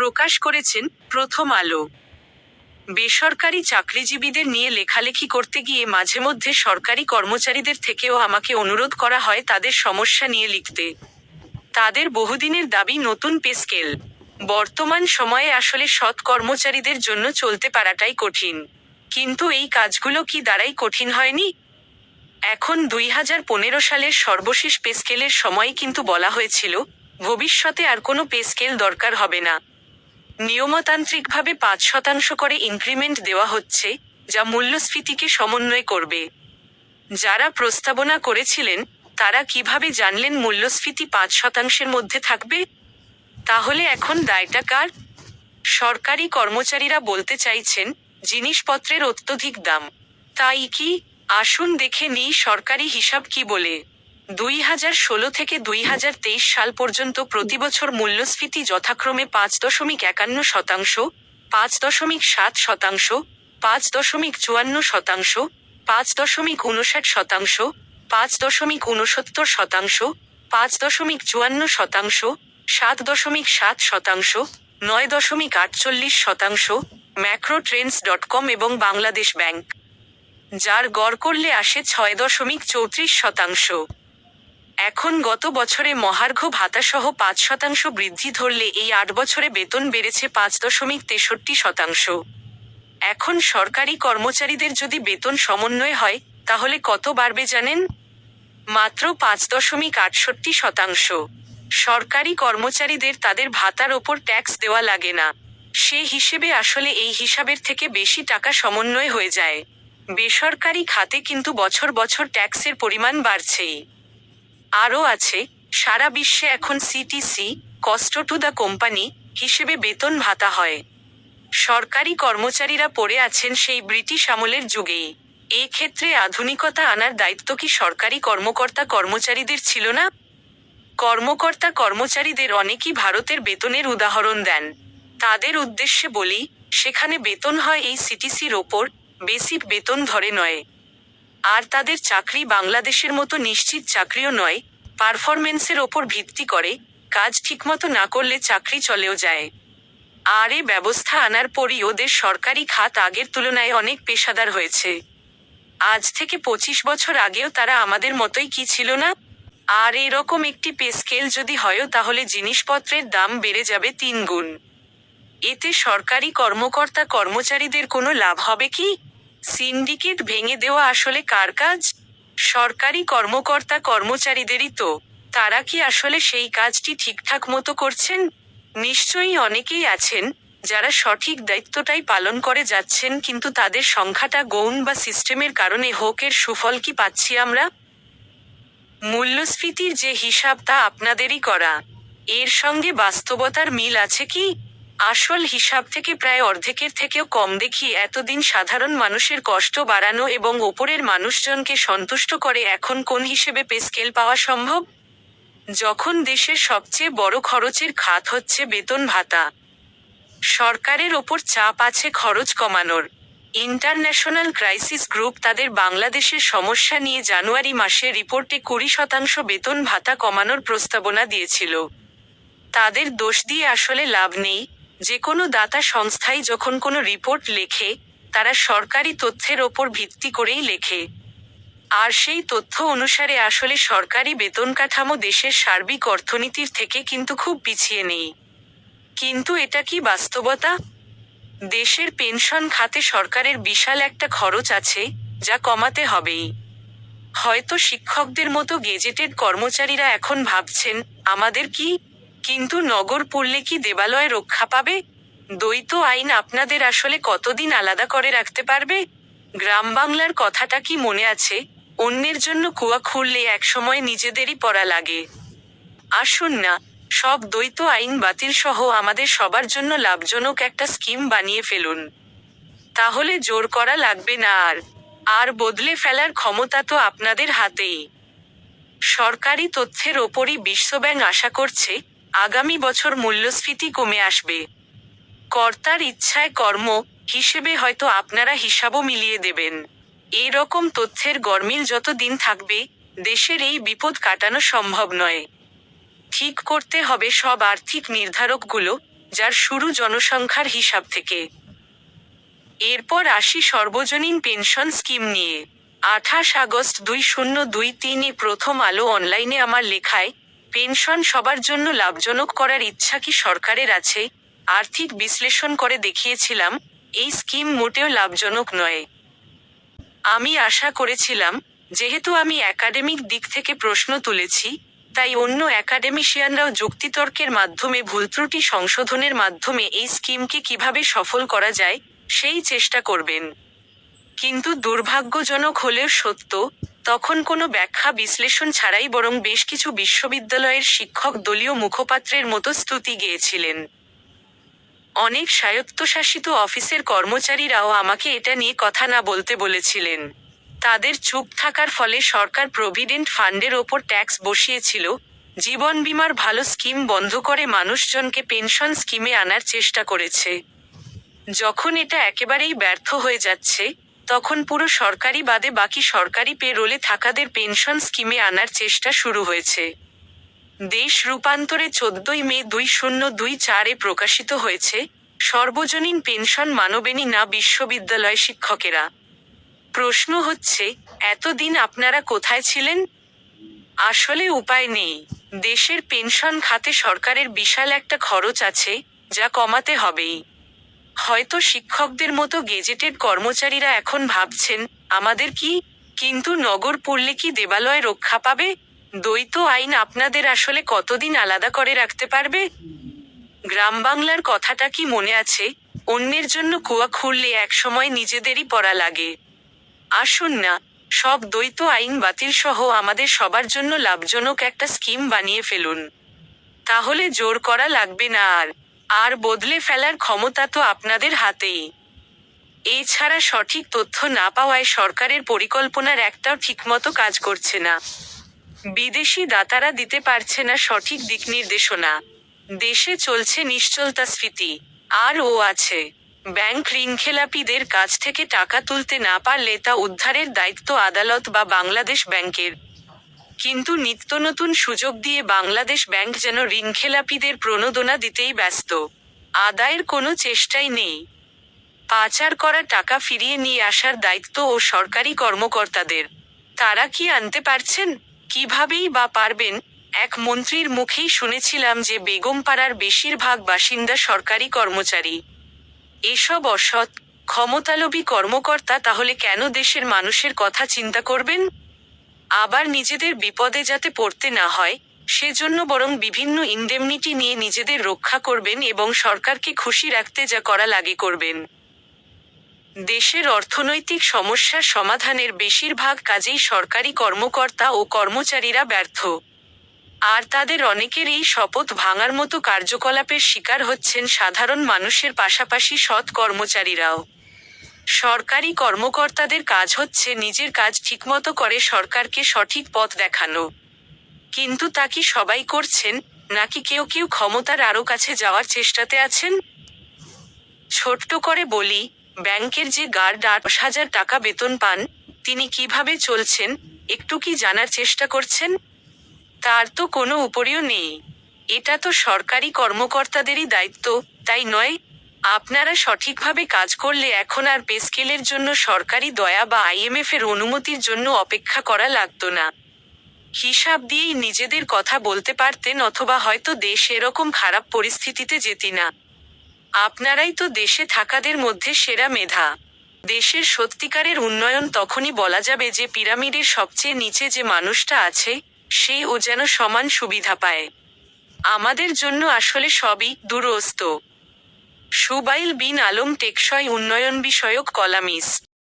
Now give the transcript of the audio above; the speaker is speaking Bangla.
প্রকাশ করেছেন প্রথম আলো। বেসরকারি চাকরিজীবীদের নিয়ে লেখালেখি করতে গিয়ে মাঝে মধ্যে সরকারি কর্মচারীদের থেকেও আমাকে অনুরোধ করা হয় তাদের সমস্যা নিয়ে লিখতে। তাদের বহুদিনের দাবি নতুন পে স্কেল। বর্তমান সময়ে আসলে সৎ কর্মচারীদের জন্য চলতে পারাটাই কঠিন। কিন্তু এই কাজগুলো কি দ্বারাই কঠিন হয়নি? এখন দুই হাজার পনেরো সালের সর্বশেষ পে স্কেলের সময় কিন্তু বলা হয়েছিল, ভবিষ্যতে আর কোনো পে স্কেল দরকার হবে না। নিয়মতান্ত্রিকভাবে পাঁচ শতাংশ করে ইনক্রিমেন্ট দেওয়া হচ্ছে, যা মূল্যস্ফীতিকে সমন্বয় করবে। যারা প্রস্তাবনা করেছিলেন, তারা কীভাবে জানলেন মূল্যস্ফীতি পাঁচ শতাংশের মধ্যে থাকবে? তাহলে এখন দায়টা কার? সরকারি কর্মচারীরা বলতে চাইছেন, জিনিসপত্রের অত্যধিক দাম। তাই কি? আসুন দেখে নিই সরকারি হিসাব কি বলে। দুই হাজার ষোলো থেকে দুই হাজার তেইশ সাল পর্যন্ত প্রতিবছর মূল্যস্ফীতি যথাক্রমে পাঁচ দশমিক একান্ন শতাংশ, পাঁচ দশমিক সাত শতাংশ, পাঁচ দশমিক চুয়ান্ন শতাংশ, পাঁচ দশমিক উনষাট শতাংশ, পাঁচ দশমিক উনসত্তর শতাংশ, পাঁচ দশমিক চুয়ান্ন শতাংশ, সাত দশমিক সাত শতাংশ, নয় দশমিক আটচল্লিশ শতাংশ ম্যাক্রো ট্রেন্ডস ডট কম এবং বাংলাদেশ ব্যাংক, যার গড় করলে আসে ছয় দশমিক চৌত্রিশ শতাংশ। এখন গত বছরে মহার্ঘ ভাতাসহ পাঁচ শতাংশ বৃদ্ধি ধরলে এই আট বছরে বেতন বেড়েছে পাঁচ দশমিক তেষট্টি শতাংশ। এখন সরকারি কর্মচারীদের যদি বেতন সমন্বয় হয়, তাহলে কত বাড়বে জানেন? মাত্র পাঁচ দশমিক আটষট্টি শতাংশ। সরকারি কর্মচারীদের তাদের ভাতার ওপর ট্যাক্স দেওয়া লাগে না। সে হিসেবে আসলে এই হিসাবের থেকে বেশি টাকা সমন্বয় হয়ে যায়। বেসরকারি খাতে কিন্তু বছর বছর ট্যাক্সের পরিমাণ বাড়ছেই। আরও আছে, সারা বিশ্বে এখন CTC cost to the company হিসেবে বেতন ভাতা হয়। সরকারি কর্মচারীরা পড়ে আছেন সেই ব্রিটিশ আমলের যুগেই এ ক্ষেত্রে আধুনিকতা আনার দায়িত্ব কি সরকারি কর্মকর্তা কর্মচারীদের ছিল না? কর্মকর্তা কর্মচারীদের অনেকেই ভারতের বেতনের উদাহরণ দেন। তাদের উদ্দেশ্যে বলি, সেখানে বেতন হয় এই সিটিসির ওপর, বেসিক বেতন ধরে নয়। আর তাদের চাকরি বাংলাদেশের মতো নিশ্চিত চাকরিও নয় পারফরমেন্সের ওপর ভিত্তি করে কাজ ঠিকমতো না করলে চাকরি চলেও যায়। আর এ ব্যবস্থা আনার পরই ওদের সরকারি খাত আগের তুলনায় অনেক পেশাদার হয়েছে। আজ থেকে পঁচিশ বছর আগেও তারা আমাদের মতোই কি ছিল না? আর এরকম একটি পে স্কেল যদি হয়ও তাহলে জিনিসপত্রের দাম বেড়ে যাবে তিন গুণ। এতে সরকারি কর্মকর্তা কর্মচারীদের কোনো লাভ হবে কি? সিন্ডিকেট ভেঙে দেওয়া আসলে কার কাজ? সরকারি কর্মকর্তা কর্মচারীদেরই তো। তারা কি আসলে সেই কাজটি ঠিকঠাক মতো করছেন? নিশ্চয়ই অনেকেই আছেন যারা সঠিক দায়িত্বটাই পালন করে যাচ্ছেন, কিন্তু তাদের সংখ্যাটা গৌণ বা সিস্টেমের কারণে হোকের সুফল কি পাচ্ছি আমরা? মূল্যস্ফীতির যে হিসাব তা আপনাদেরই করা, এর সঙ্গে বাস্তবতার মিল আছে কি? আসল হিসাব থেকে প্রায় অর্ধেকের থেকেও কম দেখি এতদিন সাধারণ মানুষের কষ্ট বাড়ানো এবং ওপরের মানুষজনকে সন্তুষ্ট করে এখন কোন হিসেবে পে স্কেল পাওয়া সম্ভব? যখন দেশের সবচেয়ে বড় খরচের খাত হচ্ছে বেতন ভাতা। সরকারের ওপর চাপ আছে খরচ কমানোর। ইন্টারন্যাশনাল ক্রাইসিস গ্রুপ তাদের বাংলাদেশের সমস্যা নিয়ে জানুয়ারি মাসে রিপোর্টে কুড়ি শতাংশ বেতন ভাতা কমানোর প্রস্তাবনা দিয়েছিল। তাদের দোষ দিয়ে আসলে লাভ নেই। যে কোনো দাতা সংস্থাই যখন কোনো রিপোর্ট লেখে, তারা সরকারি তথ্যের ওপর ভিত্তি করেই লেখে। আর সেই তথ্য অনুসারে আসলে সরকারি বেতন কাঠামো দেশের সার্বিক অর্থনীতির থেকে কিন্তু খুব পিছিয়ে নেই। কিন্তু এটা কি বাস্তবতা? দেশের পেনশন খাতে সরকারের বিশাল একটা খরচ আছে, যা কমাতে হবেই। হয়তো শিক্ষকদের মতো গেজেটেড কর্মচারীরা এখন ভাবছেন, আমাদের কি কিন্তু নগর পড়লে কি দেবালয় রক্ষা পাবে? দ্বৈত আইন আপনাদের আসলে কতদিন আলাদা করে রাখতে পারবে? গ্রাম বাংলার কথাটা কি মনে আছে? অন্যের জন্য কুয়া খুললে একসময় নিজেদেরই পড়া লাগে। আসুন না, সব দ্বৈত আইন বাতিল সহ আমাদের সবার জন্য লাভজনক একটা স্কিম বানিয়ে ফেলুন। তাহলে জোর করা লাগবে না আর। আর বদলে ফেলার ক্ষমতা তো আপনাদের হাতেই। সরকারি তথ্যের ওপরই বিশ্বব্যাংক আশা করছে আগামী বছর মূল্যস্ফীতি কমে আসবে। কর্তার ইচ্ছায় কর্ম হিসেবে হয়তো আপনারা হিসাবও মিলিয়ে দেবেন। এই রকম তথ্যের গরমিল যত দিন থাকবে, দেশের এই বিপদ কাটানো সম্ভব নয়। ঠিক করতে হবে সব আর্থিক নির্ধারকগুলো, যার শুরু জনসংখ্যার হিসাব থেকে। এরপর আসি সর্বজনীন পেনশন স্কিম নিয়ে। আঠাশ আগস্ট দুই শূন্য দুই তিনে প্রথম আলো অনলাইনে আমার লেখায় পেনশন সবার জন্য লাভজনক করার ইচ্ছা কি সরকারের আছে? আর্থিক বিশ্লেষণ করে দেখিয়েছিলাম, এই স্কিম মোটেও লাভজনক নয়। আমি আশা করেছিলাম, যেহেতু আমি একাডেমিক দিক থেকে প্রশ্ন তুলেছি, তাই অন্য একাডেমিশিয়ানরাও যুক্তিতর্কের মাধ্যমে ভুলত্রুটি সংশোধনের মাধ্যমে এই স্কিমকে কীভাবে সফল করা যায়, সেই চেষ্টা করবেন। কিন্তু দুর্ভাগ্যজনক হলেও সত্য, তখন কোনো ব্যাখ্যা বিশ্লেষণ ছাড়াই বরং বেশ কিছু বিশ্ববিদ্যালয়ের শিক্ষক দলীয় মুখপাত্রের মতো স্তুতি গেয়েছিলেন। অনেক স্বায়ত্তশাসিত অফিসের কর্মচারীরাও আমাকে এটা নিয়ে কথা না বলতে বলেছিলেন। তাদের চুপ থাকার ফলে সরকার প্রভিডেন্ট ফান্ডের ওপর ট্যাক্স বসিয়েছিল, জীবন বীমার ভালো স্কিম বন্ধ করে মানুষজনকে পেনশন স্কিমে আনার চেষ্টা করেছে। যখন এটা একেবারেই ব্যর্থ হয়ে যাচ্ছে তখন পুরো সরকারি বাদে বাকি সরকারি পে রোলে থাকাদের পেনশন স্কিমে আনার চেষ্টা শুরু হয়েছে। দেশ রূপান্তরে চোদ্দই মে দুই শূন্য দুই চারে প্রকাশিত হয়েছে সর্বজনীন পেনশন মানবেনি না বিশ্ববিদ্যালয় শিক্ষকেরা। প্রশ্ন হচ্ছে, এতদিন আপনারা কোথায় ছিলেন? আসলে উপায় নেই। দেশের পেনশন খাতে সরকারের বিশাল একটা খরচ আছে, যা কমাতে হবেই। হয়তো শিক্ষকদের মতো গেজেটেড কর্মচারীরা এখন ভাবছেন, আমাদের কি? কিন্তু নগর পড়লে কি দেবালয় রক্ষা পাবে? দ্বৈত আইন আপনাদের আসলে কতদিন আলাদা করে রাখতে পারবে? গ্রাম বাংলার কথাটা কি মনে আছে? অন্যের জন্য কুয়া খুললে একসময় নিজেদেরই পড়া লাগে। আসুন না, সব দ্বৈত আইন বাতিল সহ আমাদের সবার জন্য লাভজনক একটা স্কিম বানিয়ে ফেলুন। তাহলে জোর করা লাগবে না আর। আর বদলে ফেলার ক্ষমতা তো আপনাদের হাতেই। এছাড়া সঠিক তথ্য না পাওয়ায় সরকারের পরিকল্পনার একটাও ঠিকমতো কাজ করছে না। বিদেশি দাতারা দিতে পারছে না সঠিক দিক নির্দেশনা। দেশে চলছে নিশ্চলতাস্ফীতি আর ও আছে। ব্যাংক ঋণখেলাপিদের কাছ থেকে টাকা তুলতে না পারলে তা উদ্ধারের দায়িত্ব আদালত বা বাংলাদেশ ব্যাংকের। কিন্তু নিত্য নতুন সুযোগ দিয়ে বাংলাদেশ ব্যাংক যেন ঋণখেলাপিদের প্রণোদনা দিতেই ব্যস্ত। আদায়ের কোনো চেষ্টাই নেই। পাচার করা টাকা ফিরিয়ে নিয়ে আসার দায়িত্ব ও সরকারি কর্মকর্তাদের। তারা কি আনতে পারছেন? কিভাবেই বা পারবেন? এক মন্ত্রীর মুখেই শুনেছিলাম যে বেগমপাড়ার বেশিরভাগ বাসিন্দা সরকারি কর্মচারী। এসব অসৎ, ক্ষমতালোভী কর্মকর্তা তাহলে কেন দেশের মানুষের কথা চিন্তা করবেন? আবার নিজেদের বিপদে যাতে পড়তে না হয়, সেজন্য বরং বিভিন্ন ইন্ডেমনিটি নিয়ে নিজেদের রক্ষা করবেন এবং সরকারকে খুশি রাখতে যা করা লাগে করবেন। দেশের অর্থনৈতিক সমস্যার সমাধানের বেশিরভাগ কাজেই সরকারি কর্মকর্তা ও কর্মচারীরা ব্যর্থ। আর তাদের অনেকের এই শপথ ভাঙার মতো কার্যকলাপের শিকার হচ্ছেন সাধারণ মানুষের পাশাপাশি সৎ কর্মচারীরাও। সরকারি কর্মকর্তাদের কাজ হচ্ছে নিজের কাজ ঠিকমতো করে সরকারকে সঠিক পথ দেখানো। কিন্তু তা কি সবাই করছেন? নাকি কেউ কেউ ক্ষমতার আরও কাছে যাওয়ার চেষ্টাতে আছেন? ছোট্ট করে বলি, ব্যাংকের যে গার্ড আট হাজার টাকা বেতন পান, তিনি কীভাবে চলছেন, একটু কি জানার চেষ্টা করছেন? তার তো কোনো উপরেও নেই। এটা তো সরকারি কর্মকর্তাদেরই দায়িত্ব, তাই নয়? আপনারা সঠিকভাবে কাজ করলে এখন আর পে স্কেলের জন্য সরকারি দয়া বা আইএমএফ এর অনুমতির জন্য অপেক্ষা করা লাগতো না। হিসাব দিয়েই নিজেদের কথা বলতে পারতেন অথবা হয়তো দেশ এরকম খারাপ পরিস্থিতিতে যেতি না। আপনারাই তো দেশে থাকাদের মধ্যে সেরা মেধা। দেশের সত্যিকারের উন্নয়ন তখনই বলা যাবে যে পিরামিডের সবচেয়ে নিচে যে মানুষটা আছে সে ও যেন সমান সুবিধা পায়। আমাদের জন্য আসলে সবই দুরস্ত। সুবাইল বিন আলম টেকসই উন্নয়ন বিষয়ক কলামিস্ট।